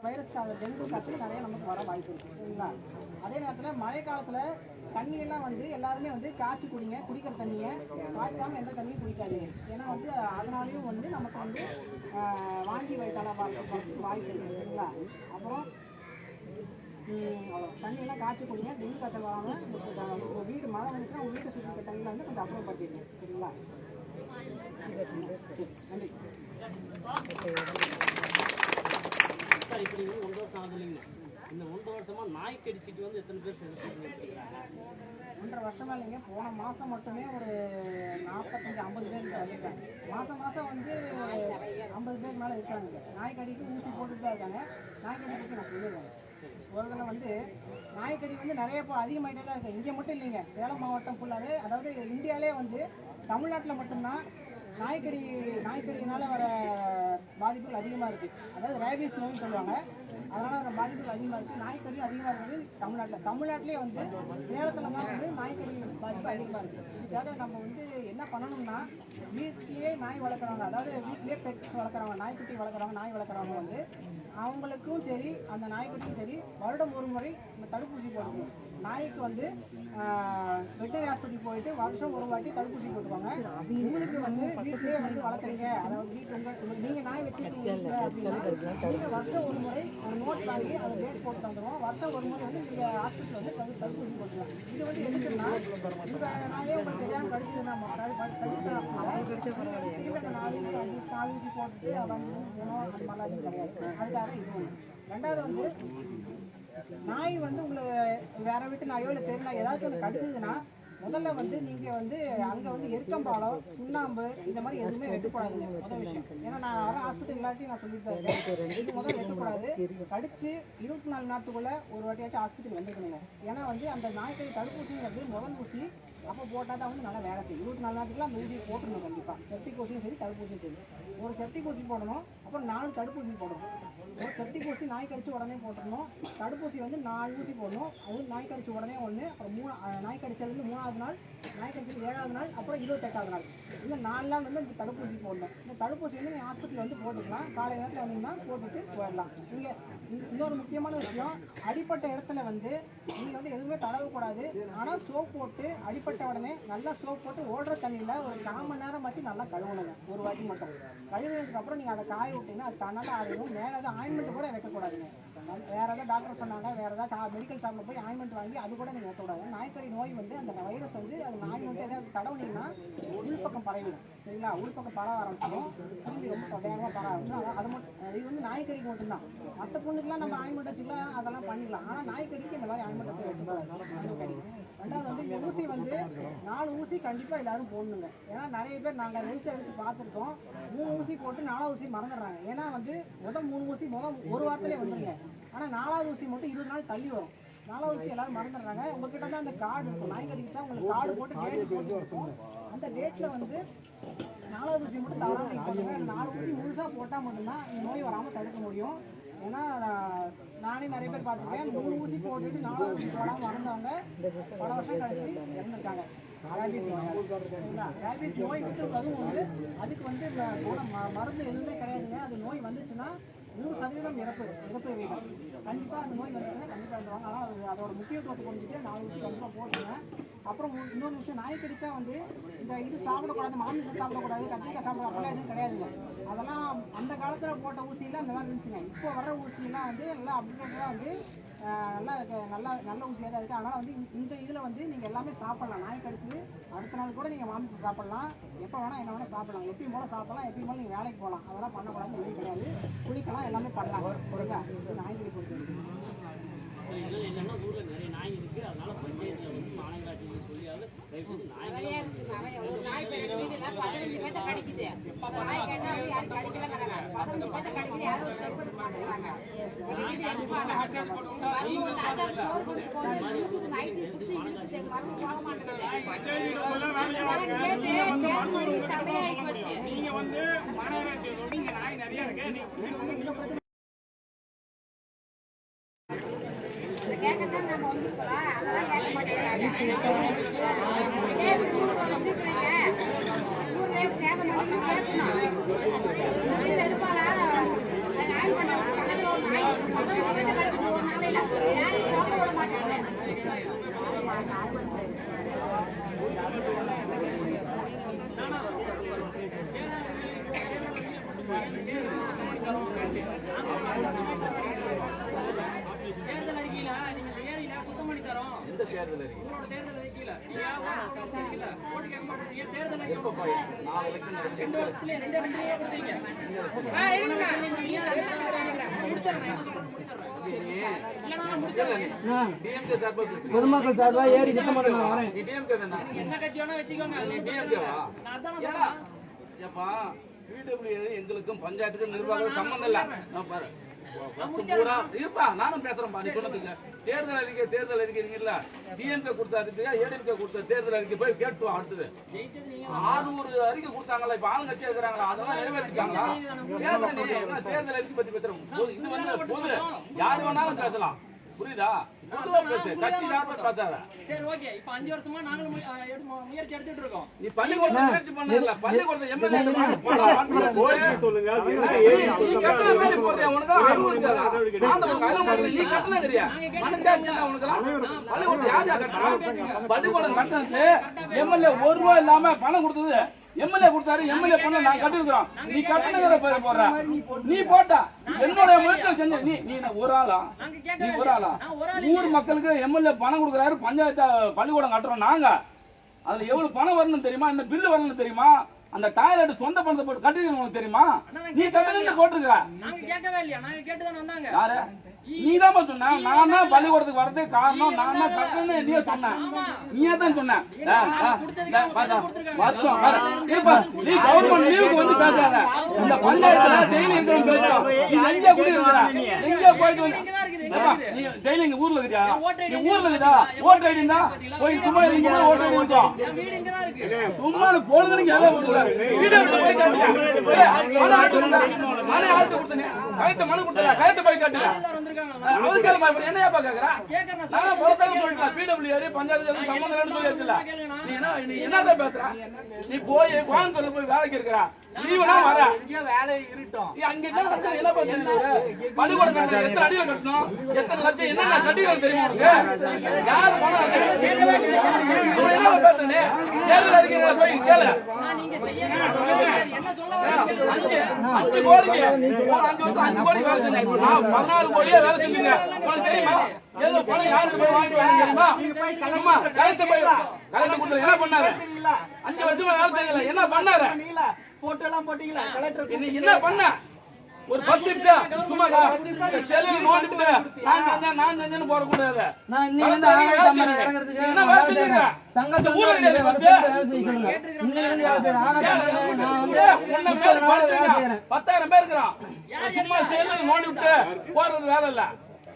Virus கால dengue காய்ச்சல் நிறைய நமக்கு வர வாய்ப்பு இருக்கு சரிங்களா? அதே நேரத்தில் மழை காலத்தில் தண்ணி எல்லாம் வந்து எல்லாருமே வந்து காய்ச்சி குடிங்க குடிக்கிற தண்ணியை காய்ச்சாம எந்த தண்ணியும் குடிக்காதீங்க. ஏன்னா வந்து அதனாலையும் வந்து நமக்கு வந்து வாங்கி வைத்தால வாய்ப்பு வாய்ப்பு இருக்கு சரிங்களா? அப்புறம் அவ்வளோ தண்ணியெல்லாம் காய்ச்சி குடிங்க டெங்கு காய்ச்சல் வராமல் உங்கள் வீடு மழை வந்துச்சுன்னா உங்கள் வீட்டை சுற்றி இருக்க தண்ணியில் வந்து கொஞ்சம் அப்புறப்படுத்திடுங்க சரிங்களா? நன்றி. சார் இப்படி நீங்கள் வருஷம் ஆகுது இல்லைங்க இந்த ஒன்றரை வருஷமா நாய் கடிச்சிட்டு வந்து எத்தனை பேர் ஒன்றரை வருஷமா இல்லைங்க. போன மாதம் மட்டுமே ஒரு நாற்பத்தஞ்சு ஐம்பது பேர் கிட்ட மாதம் மாதம் வந்து ஐம்பது பேர் மேலே இருக்காங்க. நாய்க்கடிக்கு ஊசி போட்டுட்டு தான் இருக்காங்க நாய்க்கடி பற்றி நான் சொல்லிடுவேன் ஒரு தடவை வந்து நாய்க்கடி வந்து நிறைய இப்போ அதிகமாகிட்டே தான் இருக்குது இங்கே மட்டும் இல்லைங்க. சேலம் மாவட்டம் ஃபுல்லாகவே அதாவது இந்தியாவிலே வந்து தமிழ்நாட்டில் மட்டும்தான் நாய்க்கடி நாய்க்கடினால வர பாதிப்புகள் அதிகமாக இருக்குது அதாவது ரேபிஸ் நோய்னு சொல்லுவாங்க. அதனால் வர பாதிப்புகள் அதிகமாக இருக்குது நாய்க்கடி அதிகமாக இருக்குது தமிழ்நாட்டில். தமிழ்நாட்டிலே வந்து சேலத்தில் தான் வந்து நாய்க்கடி பாதிப்பு அதிகமாக இருக்குது இதுக்காக நம்ம வந்து என்ன பண்ணணும்னா வீட்டிலேயே நாய் வளர்க்குறவங்க அதாவது வீட்டிலேயே பெட்ஸ் வளர்க்குறவங்க நாய்க்குட்டி வளர்க்குறவங்க நாய் வளர்க்குறவங்க வந்து அவங்களுக்கும் சரி அந்த நாய்க்குட்டியும் சரி வருடம் ஒரு முறை இந்த தடுப்பூசி போடணும். நாய்க்கு வந்து வெட்டரி ஹாஸ்பிட்டல் போயிட்டு வருஷம் ஒரு வாட்டி தடுப்பூசி போட்டுவாங்க உங்களுக்கு வந்து வீட்டிலேயே வந்து வளர்க்குறீங்க. அதாவது வீட்டு உங்க நீங்க நாய் வச்சிருக்கீங்க அப்படின்னா வருஷம் ஒரு முறை ஒரு நோட் வாங்கி அதை டேட் போட்டு தந்துடுவோம் வருஷம் ஒரு முறை வந்து நீங்க ஹாஸ்பிட்டல் வந்து தடு- தடுப்பூசி போட்டுக்கலாம். இது வந்து எதுக்குன்னா உங்க நாயே உங்களுக்கு தெரியாம கடிச்சதுன்னா கடிச்சா நாலு நாலு போட்டுட்டு அவன் குணம் அந்த மாதிரிலாம் கிடையாது. அதுக்காக இது. ரெண்டாவது வந்து நாய் வந்து உங்களை வேற வீட்டு நாயோ இல்லை தெரு நாய் ஏதாச்சும் ஒன்று கடிச்சதுன்னா முதல்ல வந்து நீங்க வந்து அங்க வந்து எருக்கம்பாலம் சுண்ணாம்பு இந்த மாதிரி எதுவுமே வெட்டக்கூடாதுங்க முதல் விஷயம். ஏன்னா நான் வர ஆஸ்பத்திரி எல்லாத்தையும் நான் சொல்லிட்டு தான் இருக்கேன். இது முதல்ல வைக்கக்கூடாது கடிச்சு இருபத்தி நாலு நாட்டுக்குள்ள ஒரு வாட்டியாச்சும் ஆஸ்பத்திரி வந்துருக்கணுங்க ஏன்னா வந்து அந்த நாய்க்கடி தடுப்பூசிங்கிறது முதல் ஊசி அப்போ போட்டால் தான் வந்து நல்லா வேலை செய்யும். இருபத்தி நாலு நாட்டுக்குள்ள அந்த ஊசியை போட்டுருணும் கண்டிப்பாக செப்டிக் ஊசியும் சரி தடுப்பூசியும் சரி. ஒரு செப்டிக் ஊசி போடணும் அப்புறம் நாலு தடுப்பூசி போடணும். ஒரு செப்டிக் ஊசி நாய் கடிச்சு உடனே போட்டுடணும். தடுப்பூசி வந்து நாலு ஊசி போடணும். அது நாய் கடிச்சு உடனே ஒன்று அப்புறம் மூணு நாய் கடிச்சதுலேருந்து மூணாவது நாள் நாய் கடிச்சது ஏழாவது நாள் அப்புறம் இருபத்தெட்டாவது நாள். இந்த நாலு நாள் வந்து இந்த தடுப்பூசி போடணும். இந்த தடுப்பூசி வந்து நீங்கள் ஹாஸ்பிட்டல் வந்து போட்டுக்கலாம். காலை நேரத்தில் வந்தீங்கன்னா போட்டுட்டு போயிடலாம். இங்கே இன்னொரு முக்கியமான விஷயம் அடிப்பட்ட இடத்துல வந்து நீங்கள் வந்து எதுவுமே தடவக்கூடாது. ஆனால் சோப் போட்டு அடிப்பட்ட உடனே நல்லா சோப் போட்டு ஓடுற தண்ணியில் ஒரு கால் மணி நேரம் வச்சு நல்லா கழுவணுங்க. ஒரு வாட்டி மட்டும். கழுவினதுக்கப்புறம் நீங்கள் அதை காய விட்டீங்கன்னா அது தன்னால ஆகும் மேலே ஏதாவது ஆயின்மெண்ட் கூட வைக்கக்கூடாதுங்க. வேற ஏதாவது டாக்டர் சொன்னாங்க வேற ஏதாவது மெடிக்கல் ஷாப்பில் போய் ஆயின்மெண்ட் வாங்கி அது கூட நீங்கள் வைக்கக்கூடாது நாய்க்கறி நோய் வந்து அந்த வைரஸ் வந்து அது நாய் வந்து ஏதாவது தடவுனீங்கன்னா உள்பக்கம் பரவிடும். சரிங்களா? உள்பக்கம் பரவ ஆரம்பிச்சிடும். திரும்பி ரொம்ப வேகமாக பரவ ஆரம்பிச்சிடும். அது- மட்டும் இது வந்து நாய்க்கறிக்கு மட்டும்தான். மற்ற பொண்ணுக்கெல்லாம் நம்ம ஆயின்மெண்ட் வச்சுக்கலாம் அதெல்லாம் பண்ணிக்கலாம் ஆனால் நாய்க்கறிக்கு இந்த மாதிரி ஆயின்மெண்ட் வச்சு வைக்கக்கூடாது. நாய்க்கடி ரெண்டாவது வந்து ஊசி வந்து நாலு ஊசி கண்டிப்பாக எல்லாரும் போடணுங்க. ஏன்னா நிறைய பேர் நாங்கள் ஊசி எடுத்து பார்த்துருக்கோம். மூணு ஊசி போட்டு நாலாவது ஊசி மறந்துடுறாங்க. ஏன்னா வந்து முதல் மூணு ஊசி முதல் ஒரு வாரத்திலே வந்துருங்க. ஆனால் நாலாவது ஊசி மட்டும் இருபது நாள் தள்ளி வரும். நாலாவது ஊசி எல்லாரும் மறந்துடுறாங்க. உங்ககிட்ட தான் அந்த கார்டு இருக்கும். நாய் கடிச்சா உங்களுக்கு கார்டு போட்டு டேட் போட்டு இருக்கும். அந்த டேட்டில் வந்து நாலாவது ஊசி மட்டும் தவறாமல் நாலு ஊசி முழுசாக போட்டால் மட்டும்தான் இந்த நோய் வராமல் தடுக்க முடியும். ஏன்னா நானே நிறைய பேர் பார்த்துருக்கேன். மூணு ஊசி போட்டுட்டு நாலு ஊசி போடாமல் வளர்ந்தவங்க பல வருஷம் கழிச்சு இறந்துருக்காங்க. ரேபிஸ் நோய் ரேபிஸ் நோய் வந்து அதுக்கு வந்து மருந்து எதுவுமே கிடையாதுங்க. அது நோய் வந்துச்சுன்னா நூறு சதவீதம் இறப்பு இறப்பு வீதம். கண்டிப்பாக அந்த நோய் வந்துச்சுன்னா கண்டிப்பாக இருந்துவாங்க ஆனால் அது அதோட முக்கியத்துவத்தை புரிஞ்சுட்டு நாலு விஷயம் கண்டிப்பாக போட்டுங்க அப்புறம் இன்னொரு விஷயம் நாய் கடிச்சா வந்து இந்த இது சாப்பிடக்கூடாது மாமிசம் சாப்பிடக்கூடாது கத்திரிக்காய் சாப்பிட அப்படிலாம் எதுவும் கிடையாதுங்க அதெல்லாம் அந்த காலத்தில் போட்ட ஊசியெல்லாம் அந்த மாதிரி இருந்துச்சுங்க. இப்போ வர ஊசியெல்லாம் வந்து நல்லா அப்டேட்டடாக வந்து நல்லா இருக்கு. நல்லா நல்ல ஊசியாக தான் இருக்குது அதனால் வந்து இந்த- இதில் வந்து நீங்கள் எல்லாமே சாப்பிட்லாம். நாய் கடிச்சு அடுத்த நாள் கூட நீங்கள் மாமிச்சு சாப்பிட்லாம். எப்போ வேணால் என்ன வேணால் சாப்பிடலாம். எப்பயும் போல சாப்பிடலாம். எப்பயும் போல நீங்கள் வேலைக்கு போகலாம். அதெல்லாம் பண்ணக்கூடாது எதுவும் கிடையாது. குளிக்கலாம் எல்லாமே பண்ணலாம். கொடுங்க இது பொறுத்த என்னென்னா ஊரில் நிறைய நாய் இருக்குது அதனால் பஞ்சாயத்தில் வந்து மாநகராட்சி நீங்க வந்து மாநகராட்சி நாய் நிறைய இருக்கு நீங்க வந்து இதை கேட்கத்தான் நம்ம வந்து போறோம். அதெல்லாம் கேட்க மாட்டேங்கிறாங்க. இதே இப்படி ஊருக்கு வச்சிருக்கிறீங்க. ஊர்ல இப்படி சேதம் பண்ணி கேட்கணும். இந்த வீட்டுல இருப்பாரா? அது ஆள் பண்ணலாம். பக்கத்துல ஒரு நாளையில யாரையும் சாப்பிட விட மாட்டாங்க தேர்தல் அறிக்கையில நீங்க ஏரியில சுத்தம் பண்ணி தரோம் எந்த தேர்தல் அறிக்கை உங்களோட தேர்தல் அறிக்கையில நீங்க இல்ல, ஓட்டு கேட்க மாட்டீங்க தேர்தல் அறிக்கை எப்ப போய் நாலு லட்சம் நடந்து ரெண்டு வருஷத்துல ரெண்டு ரெண்டு ரூபா கொடுத்தீங்க ஆ, இருங்க. நீங்க முடிச்சிடுறேன். இல்லைன்னா நான் டிஎம்கே சார்பா பேசுறீங்க பொதுமக்கள் சார்பா ஏறி சுத்தம் பண்ண நான் வரேன். நீ டிஎம்கே தானே? நீங்க என்ன கட்சி வேணா வச்சுக்கோங்க. நீ டிஎம்கேவா நான் அதான் ஏடா, ஏப்பா பிடபிள்யூ எங்களுக்கும் பஞ்சாயத்துக்கும் நிர்வாகம் சம்பந்தம் இல்ல. பூரா. இருப்பா. நானும் பேசுறேன்பா நீ சொன்னதுக்கு தேர்தல் அறிக்கை தேர்தல் அறிக்கை இருக்கீங்கல்ல டிஎம்கே கொடுத்த அறிக்கையா ஏடிஎம்கே கொடுத்த தேர்தல் அறிக்கை போய் கேட்டு வா அடுத்தது ஆறுநூறு அறிக்கை கொடுத்தாங்களா இப்ப ஆளுங்கட்சியா இருக்கிறாங்களா? அதெல்லாம் நிறைவேற்றிட்டாங்களா தேர்தல் அறிக்கை பத்தி பேசுறோம்? இது வந்து யாரு வேணாலும் பேசலாம். புரியுதா? பொதுவா பேசு கட்சி பேசாத சரி ஓகே. இப்ப அஞ்சு வருஷமா நாங்களும் முயற்சி எடுத்துட்டு இருக்கோம். நீ பள்ளிக்கூடத்தை முயற்சி பண்ணல பள்ளிக்கூடத்தை எம்எல்ஏ சொல்லுங்க நீ உனக்கு பள்ளிக்கூடம் கட்டணத்து எம்எல்ஏ ஒரு ரூபா இல்லாம பணம் கொடுத்தது. எம்எல்ஏ கொடுத்தாரு எம்எல்ஏ பண்ண நான் கட்டிருக்கிறோம் நீ கட்டணங்கிற பேர் போடுற. நீ போட்டா. என்னோட முயற்சி செஞ்ச நீ நீ ஒரு ஆளா? நீ ஒரு ஆளா? ஊர் மக்களுக்கு எம்எல்ஏ பணம் கொடுக்குறாரு பஞ்சாயத்து பள்ளிக்கூடம் கட்டுறோம் நாங்க. அதுல எவ்வளவு பணம் வரணும் தெரியுமா? இந்த பில்லு வரணும் தெரியுமா? அந்த டாய்லெட் சொந்த பணத்தை போட்டு கட்டிருக்கணும் தெரியுமா? நீ கட்டணும்னு போட்டிருக்க. நாங்க கேட்கவே இல்லையா? நாங்க கேட்டுதான் வந்தாங்க. யாரு? நீதான் சொன்ன. நான் தான் பள்ளிக்கூடத்துக்கு வரதுக்கு காரணம். நான் தான் கட்டணும்னு நீயே சொன்ன. நீயே தான் சொன்ன. இந்த பாத்தா, வருஷம் பாரு. இப்ப நீ கவர்மெண்ட் லீவுக்கு வந்து பேசாத. இந்த பஞ்சாயத்துல டெய்லி இருக்கிற பேசுறோம் நீ எங்க கூட இருக்கிற எங்க போயிட்டு வந்து டெய்லி ஊர்ல நீ ஊர்ல இருக்கா? ஓட்டு ஐடி இருந்தா? போய் சும்மா ஐடி இருக்கும் இருக்கு. சும்மா பொழுதுக்கு எல்லாம் மனு கொடுத்தனே. கழுத்து மனு கொடுத்தா கழுத்து போய் பஞ்சாயத்து சம்பந்தம் நீ என்ன நீ என்னதான் பேசுற? நீ போய் கோயம்புத்தூர்ல போய் வேலைக்கு இருக்கிறா. லீவெல்லாம் வர. வேலை இருட்டோம். அங்க என்ன பள்ளிக்கூடம் எத்தனை அடியில கட்டணும்? எத்தனை லட்சம்? என்னென்ன தெரியுமா? யாரு பணம்? இவன் என்ன பேசுறே தேர்தல் அறிக்கைகளை போய் கேளு. நான் நீங்க செய்ய என்ன சொல்ல வரீங்க அஞ்சு அஞ்சு கோடிக்கு ஒரு அஞ்சு வருஷம் அஞ்சு கோடி வேலை செஞ்சேன் இப்ப நான் பதினாலு கோடியே வேலை செஞ்சுங்க. உனக்கு தெரியுமா? ஏதோ பணம் யாருக்கு போய் கலெக்டர் போய் கலெக்டர் கொடுத்து என்ன பண்ணாரு? அஞ்சு வருஷமா வேலை செய்யல. என்ன பண்ணாரு? போட்டோ எல்லாம் போட்டீங்களா? கலெக்டர் என்ன பண்ண? ஒரு பத்து நிமிஷம். சும்மா செலவு நோண்டிட்டு நான் செஞ்சேன் நான் செஞ்சேன்னு போடக்கூடாது. நான் இன்னைக்கு வந்து இறங்குறதுக்கு என்ன வேலை செஞ்சீங்க சங்கத்தை ஊர்ல வந்து செய்ய சொல்லுங்க. இன்னைக்கு வந்து வேலை நான் வந்து உன்னை மேல பத்தாயிரம் பேர் இருக்கிறான். சும்மா செல்லு நோண்டி விட்டு போறது வேலை இல்ல.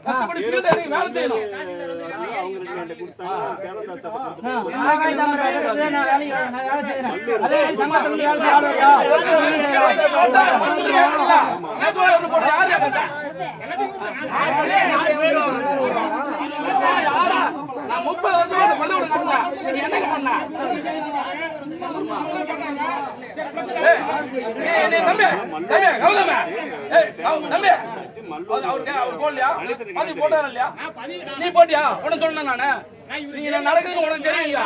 கஷ்டப்பட்டு field இறங்கி வேலை செய்யணும் முப்பது வருஷம் பள்ளிக்கூடம் நடந்தேன். நீ என்னங்க பண்ண? தம்பி, தம்பி, கௌதம. தம்பி. அவர் அவருக்கு அவர் போடலையா? பதிவு போட்டாரா இல்லையா? நீ போட்டியா உனக்கு சொன்னேன் நானு நீங்க நடக்குதுன்னு உனக்கு தெரியுங்களா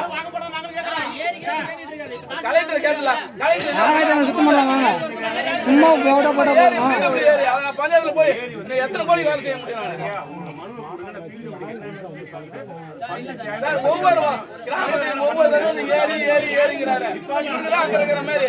கலெக்டர் கேட்டல கலெக்டர் சுத்தம் பண்ணலாம் வாங்க சும்மா அவங்க பஞ்சாயத்துல போய் எத்தனை கோடி வேலை செய்ய முடியும் ஒவ்வொரு ஒவ்வொரு ஏறி ஏறி ஏறிங்கிறாரு அங்க இருக்கிற மாதிரி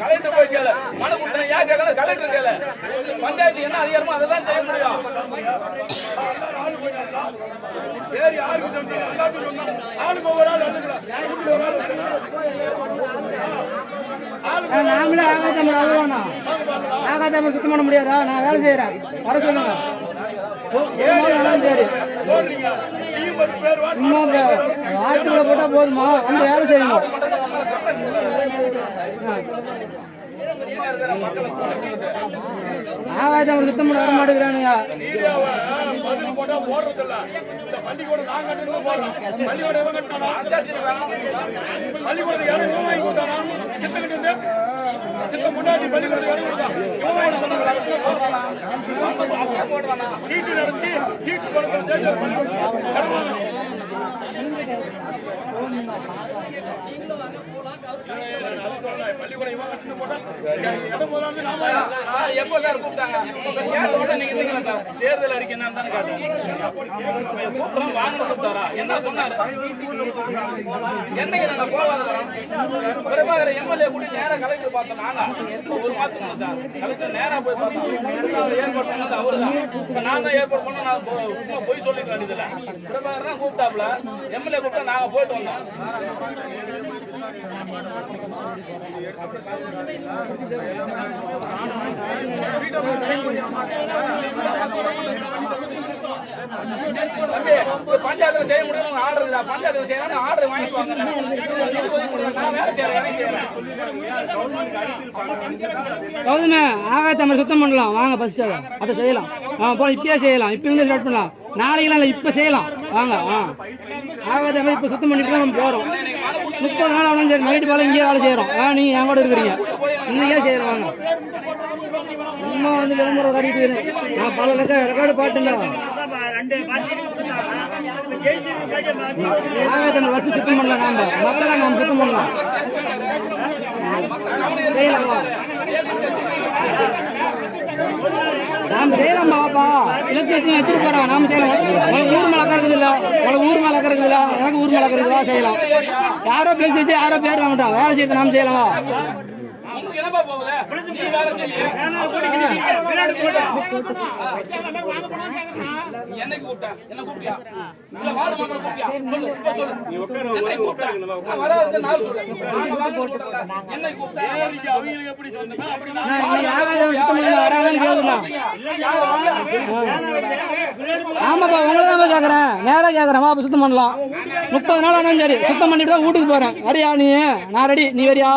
கலெக்டர் போய் கேளு. மனு கொடுத்தேன் ஏன் கேட்கல? கலெக்டர் கேளு. பஞ்சாயத்து என்ன அதிகாரமோ அதை தான் செய்ய முடியும். சரி யாருக்கு. ஆளுக்கு ஒவ்வொரு ஆள் நாமளே ஆகாதம் அவ்வளோண்ணா ஆகாதம் சுத்தம் பண்ண முடியாதா? நான் வேலை செய்யறேன் வர சொல்லுங்க ஒரு நாள் ஆனாலும் சரி சும்மா இந்த போட்டா போதுமா அந்த வேலை செய்யணும் ஆகாதம் சுத்தம் பண்ண பள்ளிக்கூடம் நான் முன்னாடி சீட்டு நடத்தி சீட்டு கொடுத்து தேர்தல் அறிக்கை என்னன்னு தானே கேட்டேன் வாங்க கூப்பிட்டாரா என்ன சொன்னாரு என்னைக்கு நாங்க போவாத வரோம் எம்எல்ஏ கூட்டி நேரா கலெக்டர் பார்த்தோம் நாங்க ஒரு மாசம் சார் கலெக்டர் நேரா போய் பார்த்தோம் ஏற்பாடு பண்ணது அவரு தான் இப்ப நான் தான் ஏற்பாடு பண்ண நான் போய் சொல்லிக்க வேண்டியதில்ல பிரபாகர் தான் கூப்பிட்டாப்ல எம்எல்ஏ கூப்பிட்டு நாங்க போயிட்டு வந்தோம். பஞ்சாயத்துல செய்ய முடியும் ஆர்டர் இல்ல பஞ்சாயத்துல செய்யறாங்க ஆர்டர் வாங்கிக்குவாங்க. இது ஒதுக்கி சுத்தம் பண்ணலாம். வாங்க ஃபர்ஸ்ட் அதை செய்யலாம். ஆ இப்பயே செய்யலாம். இப்ப இருந்து ஸ்டார்ட் பண்ணலாம். நாளைக்கெல்லாம் இல்லை இப்போ செய்யலாம். வாங்க ஆ. இப்ப இப்போ சுத்தம் பண்ணிட்டு தான் நம்ம போகிறோம் முப்பது நாள் ஆனாலும் சரி நைட்டு போல இங்கேயே வேலை செய்கிறோம் ஆ நீங்க என் கூட இருக்கிறீங்க. இன்னைக்கே செய்யறோம் வாங்க. சும்மா வந்து விளம்பரம் காட்டிட்டு நான் பல லட்சம் ரெக்கார்டு பாட்டுங்க ஆகாயத்தமிழ் வச்சு சுத்தம் பண்ணலாம் நாம. மக்களை நாம் சுத்தம் பண்ணலாம். செய்யலாம் வா. நாம செய்யலாம் பாப்பா. இலக்கியத்தை வச்சுட்டு போறோம் நாம செய்யலாம். உனக்கு ஊர் மேல கறக்குது இல்ல உனக்கு ஊர் மேல கறக்குது இல்ல எனக்கு ஊர் மேல கறக்குதா செய்யலாம். யாரோ பேசி வச்சு யாரோ பேர் வாங்கிட்டோம் வேலை செய்யறது நாம செய்யலாமா? என்னப்பா போகுது நீ வேலை செய்ய. என்னைக்கு கூப்பிட்ட? என்ன கூப்பிட்டியா? இல்ல வார்டு மெம்பர் கூப்பிட்டியா? சொல்லு இப்ப சொல்லு. என்னைக்கு கூப்பிட்ட? நான் வராதுக்கு நாள் சொல்லு. நாங்க வாங்க கூப்பிடல என்னைக்கு கூப்பிட்ட? அவங்க எப்படி சொன்னா அப்படி நான் நான் இன்னைக்கு ஆகாயம் சுத்தம் ஆமாப்பா கேக்குறேன். நேரா கேக்குறேன். வா பண்ணலாம். முப்பது நாள் ஆனாலும் சரி. சுத்தம் பண்ணிட்டு தான் வீட்டுக்கு போறேன். வரியா நீ? நான் ரெடி நீ வரியா?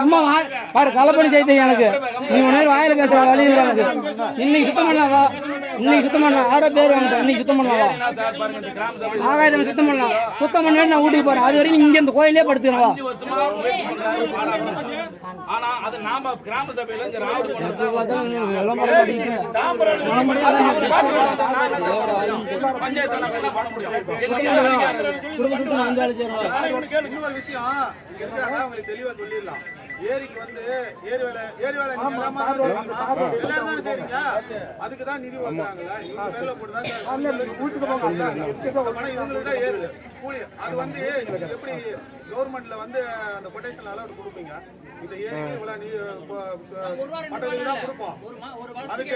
சும்மா வா- பாரு கலப்பணி செய்து எனக்கு. நீ உடனே வாயில பேசுற வழி இல்லை எனக்கு. இன்னைக்கு சுத்தம் பண்ணலாம் வா. இன்னைக்கு சுத்தம் பண்ணலாம். யாரோ பேர் வாங்கிட்டேன் இன்னைக்கு சுத்தம் பண்ணலாம் வா. சார் பாருங்க இந்த கிராம சபை ஆகாயத்தை சுத்தம் பண்ணலாம். சுத்தம் பண்ணி நான் வீட்டுக்கு போறேன். அது வரைக்கும் இங்க இந்த கோயிலே படுத்துக்கிறேன் வா. அஞ்சு வருஷமா முயற்சி பண்றாரு பாராட்டுறேன். ஆனா அது நாம கிராம சபையில ராவடி பண்ண. பஞ்சாயத்து பண்ண தெளிவா சொல்லிடலாம். ஏரிக்கு வந்து ஏரி வேலை ஏரி வேலை. எல்லாரும் தானே செய்றீங்க அதுக்கு தான் நிதி வாங்குறாங்களா இவங்க மேல போட்டு தான் பணம் இவங்களுக்கு தான் ஏறுது கூலி அது வந்து எப்படி கவர்மெண்ட்ல வந்து அந்த கொட்டேஷன் அலவுட் கொடுப்பீங்க. இந்த ஏரிக்கு இவ்வளவு நீ தான் கொடுப்போம். அதுக்கு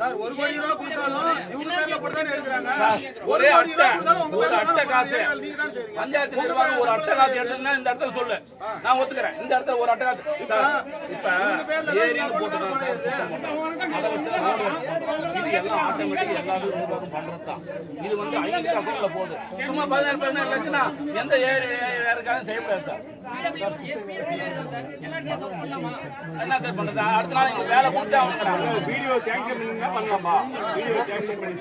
சார் ஒரு கோடி ரூபா கொடுத்தாலும் இவங்க பேர்ல தானே எடுக்கிறாங்க. ஒரே கோடி ரூபா கொடுத்தாலும் ஒரு பேர்ல அட்டை தானே காசு. தான் பஞ்சாயத்து நிர்வாகம் ஒரு அட்டை காசு எடுத்துன்னா இந்த இடத்துல சொல்லு. நான் ஒத்துக்கிறேன். இந்த இடத்துல ஒரு அட்டை காசு. சார், இப்ப ஏரின்னு போட்டுருக்காங்க தான். இது எல்லாம் ஆட்டோமேட்டிக் எல்லாரும் நிர்வாகம் பண்றதுதான். இது வந்து ஐநூறு அக்கௌண்ட்ல போகுது. சும்மா பதினாறு லட்சம்னா எந்த ஏரி யாருக்காலும் செய்ய முடியாது சார். என்ன சார் பண்றது? அடுத்த நாள் எங்களுக்கு வேலை கொடுத்து அவங்க வீடியோ சேங்ஷன் பண்ணலாமா? வீடியோ சேங்ஷன் பண்ணி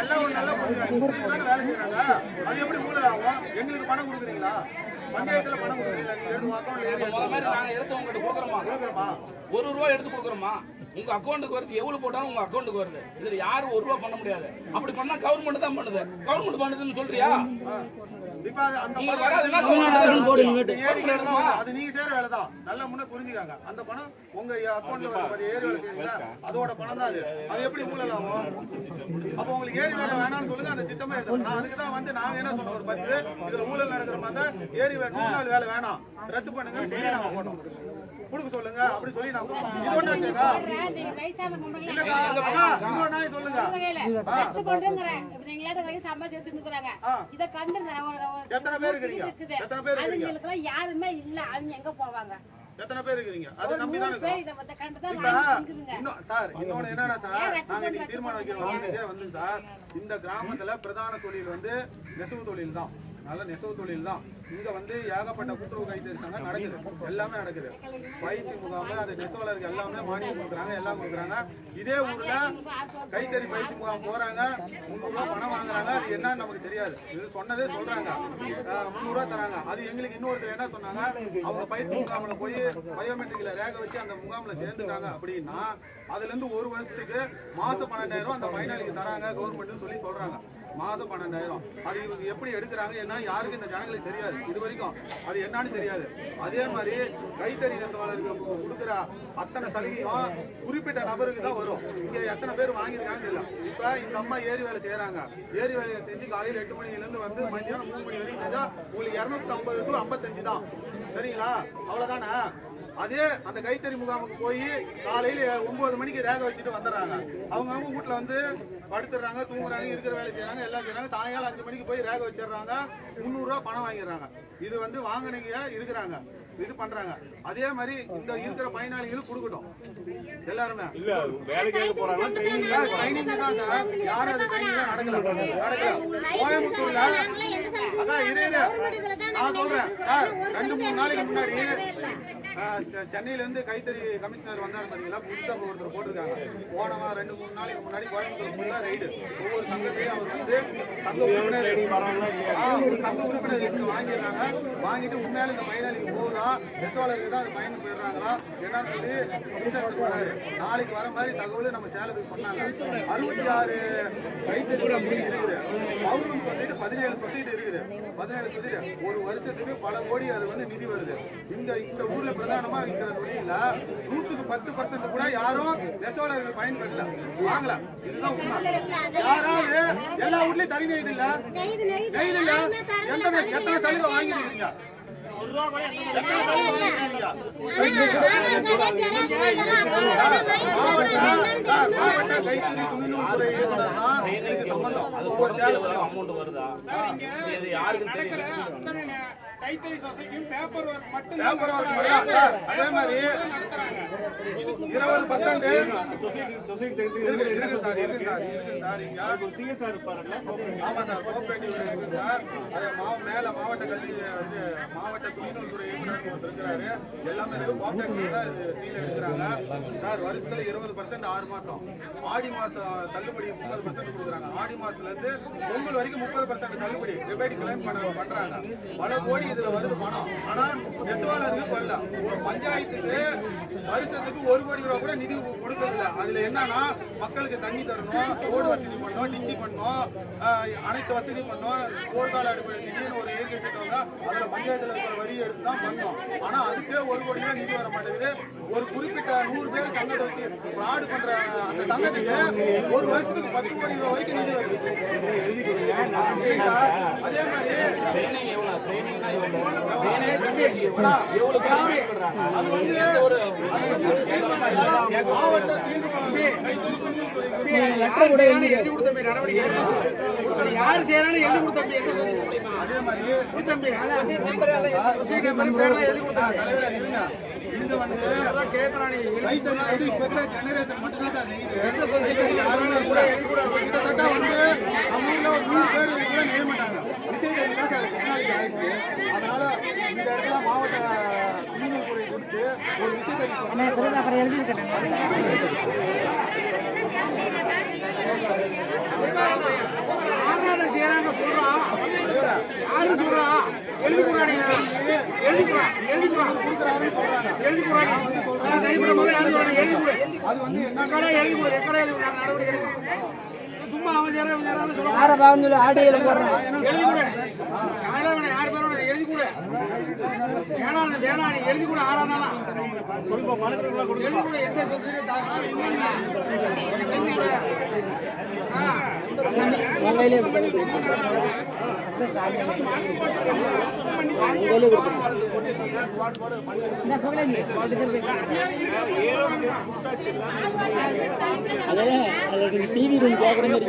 எல்லாம் நல்ல வேலை செய்றாங்க. அது எப்படி மூளை ஆகும்? எங்களுக்கு பணம் கொடுக்குறீங்களா? பஞ்சாயத்துல பணம் நீங்க எடுத்து மாதிரி நாங்க உங்ககிட்ட கொடுக்குறோமா? ஒரு ரூபா எடுத்து கொடுக்குறோமா? உங்க அக்கௌண்ட்டுக்கு வருது எவ்வளவு போட்டாலும் உங்க அக்கௌண்ட்டுக்கு வருது. இதுல யாரும் ஒரு ரூபா பண்ண முடியாது. அப்படி பண்ணா கவர்மெண்ட் தான் பண்ணுது. கவர்மெண்ட் பண்ணுதுன்னு சொல்றியா? அது நீங்க செய்யற வேலை தான். நல்லா முன்ன புரிஞ்சுக்காங்க. அந்த பணம் உங்க அக்கௌண்ட்ல அது ஏறி வேலை செய்யுங்களா அதோட பணம் தான் அது. அது எப்படி ஊழல் ஆகும் அப்ப உங்களுக்கு ஏறி வேலை வேணாம்னு சொல்லுங்க. அந்த திட்டமே நான் அதுக்கு தான் வந்து நாங்க என்ன சொன்னோம்? ஒரு பதிவு. இதுல ஊழல் நடக்கிற மாதிரி ஏறி வேலை வேலை வேணாம். ரத்து பண்ணுங்கன்னு சொல்லி நாங்க போட்டோம். கொடுக்க சொல்லுங்க அப்படி சொல்லி நான். இது ஒண்ணு வச்சுக்கா இன்னொரு நாய் சொல்லுங்க. எத்தனை பேர் இருக்கிறீங்க? எத்தனை பேர் இருக்கிறீங்க? யாருமே இல்ல. அவங்க எங்க போவாங்க? எத்தனை பேர் இருக்கிறீங்க? அதை நம்பி தான். இன்னும் சார் இன்னொன்னு என்னன்னா சார் நாங்க இன்னைக்கு? தீர்மானம் வைக்கிற வந்து சார் இந்த கிராமத்துல பிரதான தொழில் வந்து நெசவு தொழில் தான் நல்ல நெசவு தொழில் தான். இங்க வந்து ஏகப்பட்ட கூட்டுறவு கைத்தறி சங்கம் நடக்குது. எல்லாமே நடக்குது. பயிற்சி முகாம் அது நெசவாளருக்கு எல்லாமே மானியம் கொடுக்குறாங்க எல்லாம் கொடுக்குறாங்க. இதே ஊர்ல கைத்தறி பயிற்சி முகாம் போறாங்க. முந்நூறு ரூபாய் பணம் வாங்குறாங்க. அது என்னன்னு நமக்கு தெரியாது. இது சொன்னதே சொல்றாங்க. முந்நூறுரூவா ரூபாய் தராங்க. அது எங்களுக்கு இன்னொருத்தர் என்ன சொன்னாங்க? அவங்க பயிற்சி முகாமில் போய் பயோமெட்ரிக்ல ரேக வச்சு அந்த முகாமில் சேர்ந்துட்டாங்க அப்படின்னா அதுல இருந்து ஒரு வருஷத்துக்கு மாசம் பன்னெண்டாயிரம் அந்த பயனாளிக்கு தராங்க கவர்மெண்ட்னு சொல்லி சொல்றாங்க. மாசம் பன்னெண்டாயிரம். அது இவங்க எப்படி எடுக்கிறாங்க என்ன யாருக்கு இந்த ஜனங்களுக்கு தெரியாது. இது வரைக்கும் அது என்னன்னு தெரியாது. அதே மாதிரி கைத்தறி நெசவாளர்களுக்கு கொடுக்குற அத்தனை சலுகையும் குறிப்பிட்ட நபருக்கு தான் வரும். இங்க எத்தனை பேர் வாங்கியிருக்காங்கன்னு தெரியல. இப்ப இந்த அம்மா ஏரி வேலை செய்யறாங்க. ஏரி வேலையை செஞ்சு காலையில எட்டு மணில இருந்து வந்து மதியானம் மூணு மணி வரைக்கும் செஞ்சா உங்களுக்கு இருநூத்தி ஐம்பது டு ஐம்பத்தஞ்சு தான். சரிங்களா? அவ்வளவுதானே? அதே அந்த கைத்தறி முகாமுக்கு போய் காலையில ஒன்பது மணிக்கு ரேக வச்சுட்டு வந்துடுறாங்க. அவங்க அவங்க வீட்டுல வந்து படுத்துறாங்க தூங்குறாங்க இருக்கிற வேலை செய்யறாங்க எல்லாம் செய்யறாங்க சாயங்காலம் அஞ்சு மணிக்கு போய் ரேக வச்சிடுறாங்க முந்நூறு ரூபாய் பணம் வாங்கிடுறாங்க. இது வந்து வாங்கினீங்க இருக்கிறாங்க இது பண்றாங்க. அதே மாதிரி இந்த இருக்கிற பயனாளிகளும் கொடுக்கட்டும். எல்லாருமே. இல்ல வேலைக்காக போறாங்க ட்ரைனிங் தான் யாரும் அது ட்ரைனிங் நடக்கல நடக்கல கோயம்புத்தூர்ல அதான் இரு இரு. நான் சொல்றேன். ரெண்டு மூணு நாளைக்கு முன்னாடி சென்னையிலேருந்து கைத்தறி கமிஷனர் வந்தார் பார்த்தீங்களா புதுசா ஒருத்தர் போட்டிருக்காங்க. போனவா ரெண்டு மூணு நாளைக்கு முன்னாடி கோயம்புத்தூர் ஃபுல்லாக ரைடு ஒவ்வொரு சங்கத்தையும் அவர் வந்து சங்க உறுப்பினர் ஒரு சங்க உறுப்பினர் லிஸ்ட் வாங்கிடுறாங்க. வாங்கிட்டு உண்மையால இந்த பயனாளிக்கு போகுதா நெசவாளருக்கு தான் அது பயணம் போயிடுறாங்களா என்னன்னு சொல்லி வராரு நாளைக்கு வர மாதிரி தகவல் நம்ம சேலத்துக்கு சொன்னாங்க. அறுபத்தி ஆறு கைத்தறி இருக்குது. அவரும் சொல்லிட்டு பதினேழு சொசைட்டி இருக்குது. பதினேழு சொசைட்டி. ஒரு வருஷத்துக்கு பல கோடி அது வந்து நிதி வருது. இந்த இந்த ஊர்ல பிரதானமா இருக்கிற தொழில நூத்துக்கு பத்து பர்சன்ட் கூட யாரும் நெசவாளர்கள் பயன்படல வாங்கல இதுதான் உண்மை யாராவது எல்லா ஊர்லயும் தனி நெய்து இல்ல நெய்து இல்ல எந்த எத்தனை சலுகை வாங்கிருக்கீங்க எத்தனை சலுகை வாங்கிருக்கீங்க மாவட்ட கைத்தறி துணிநூல் துறை சம்பந்தம் ஒவ்வொரு அமௌண்ட் வருதா கைத்தறி சொசைட்டியும் பேப்பர் ஒர்க் மட்டும் பேப்பர் ஒர்க் மட்டும் சார் அதே மாதிரி இருபது பர்சன்ட் சொசைட்டி இருக்கு சார் இருக்கு சார் இருக்கு சார் இங்க. சிஎஸ்ஆர் இருப்பாருல்ல ஆமா சார் கோஆபரேட்டிவ் இருக்கு சார். அது மேல மாவட்ட கல்வி வந்து மாவட்ட துணிநூல் துறை ஒருத்தர் இருக்கிறாரு எல்லாமே இருக்கு. கோஆபரேட்டிவ் தான் இது சீல் எடுக்கிறாங்க. சார் வருஷத்துல இருபது பர்சன்ட் ஆறு மாசம். ஆடி மாசம் தள்ளுபடி முப்பது பர்சன்ட் கொடுக்குறாங்க. ஆடி மாசத்துல இருந்து பொங்கல் வரைக்கும் முப்பது பர்சன்ட் தள்ளுபடி. ரிபேட் கிளைம் பண்ண பண்றாங்க. பல கோடி இதுல வருது பணம். ஆனா நெசவாளருக்கு வரல ஒரு பஞ்சாயத்துக்கு வருஷத்துக்கு ஒரு கோடி ரூபாய் கூட நிதி கொடுக்கறதில்ல. அதுல என்னன்னா மக்களுக்கு தண்ணி தரணும் ரோடு வசதி பண்ணணும் டிச்சி பண்ணணும் அனைத்து வசதி பண்ணணும். போர்க்கால அடிப்படை திடீர்னு ஒரு இயற்கை சீட்டு வந்தா அதுல பஞ்சாயத்துல இருக்கிற வரி எடுத்து தான் பண்ணோம் ஆனா அதுக்கே ஒரு கோடி ரூபாய் நிதி வர மாட்டேங்குது. ஒரு குறிப்பிட்ட நூறு பேர் சங்கத்தை வச்சு ஃப்ராடு பண்ற அந்த சங்கத்துக்கு ஒரு வருஷத்துக்கு பத்து கோடி ரூபாய் வரைக்கும் நிதி வருது அதே மாதிரி யார் செய்யறாலும் எழுதி கொடுத்த மாதிரி எழுதி கொடுக்க அதே மாதிரி கொடுத்த மாதிரி அதான் நம்பர் எல்லாம் சொசைட்டி மாதிரி பேர்லாம் எழுதி கொடுத்த மாதிரி தலைவரா இருங்க. இது வந்து கேட்கறானே இப்ப generation மட்டும்தான் சார். யாருமே கூட கிட்டத்தட்ட வந்து ஒரு நூறு பேர் கூட நெய்ய technology ஆயிடுச்சு. அதனால இந்த இடத்துல மாவட்ட துணிநூல் துறை கொடுத்து ஒரு சொசைட்டி ஆறாவது செய்யறாங்க சொல்றான் யாரு சொல்றான் எழுதி போறானே எழுதி போறான் எழுதி போறான் எழுதி போறானே சரி பண்ண முதல்ல எழுதி போறானே எழுதி போடு அது வந்து எக்கடா எழுதி போடு எக்கடா எழுதி நடவடிக்கை எடுக்கணும் சும்மா அவன் யாரை பாவம் சொல்லி ஆடியில் போடுறேன் யார் பேரோட கொடு. வேணாம் வேணாம் எழுதி எழுதி எந்த டிவி ரூம் கேக்குற மாதிரி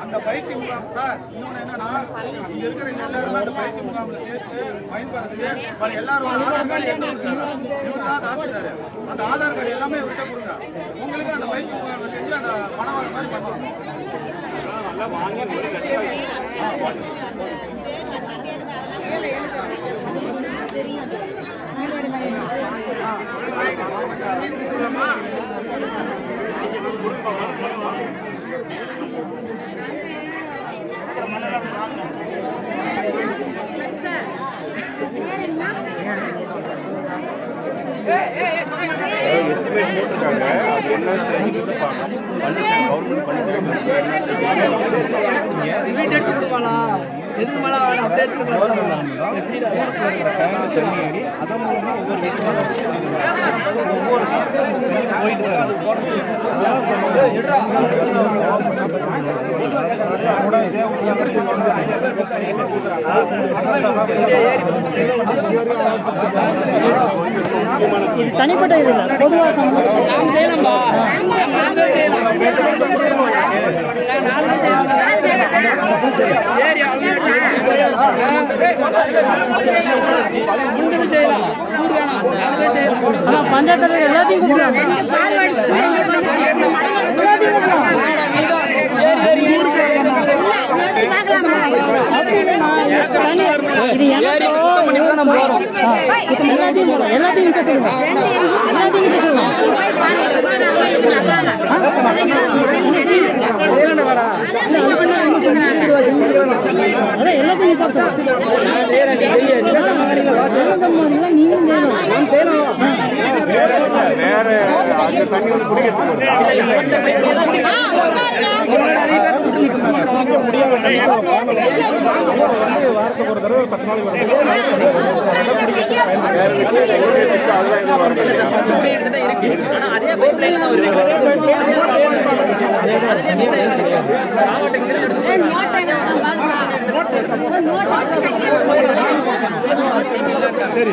அந்த பயிற்சி முகாம் சார் இன்னொன்னு என்னன்னா இங்க இருக்கிற எல்லாருமே அந்த பயிற்சி முகாம்ல சேர்த்து பயன்படுத்துது பல எல்லாரும் ஆதார் கார்டு எடுத்து கொடுத்தாங்க இவரு தான் தாசில்தாரு அந்த ஆதார் கார்டு எல்லாமே இவர்கிட்ட கொடுங்க உங்களுக்கு அந்த பயிற்சி முகாம்ல செஞ்சு அந்த பணம் வர மாதிரி பண்ணுவாங்க போட்டிருக்காங்க அது என்ன பார்க்கணும் கவர்மெண்ட் பண்ணி எதுக்கு மேலே அப்படியே எடுத்து அதன் மூலமா ஒவ்வொரு போயிட்டு தனிப்பட்ட இது பொதுவாக சம்பவம் நாம் பஞ்சாயத்துல எல்லாத்தையும் கூப்பிடுறாங்க இது எனக்கு நம்ம எல்லாத்தையும் போறோம் எல்லாத்தையும் நீங்களும் செய்யணும் செய்யணும் வேற அந்த தண்ணி வந்து குடிக்கிறதுக்கு வாரத்துக்கு ஒரு தடவை பத்து நாளைக்கு சரி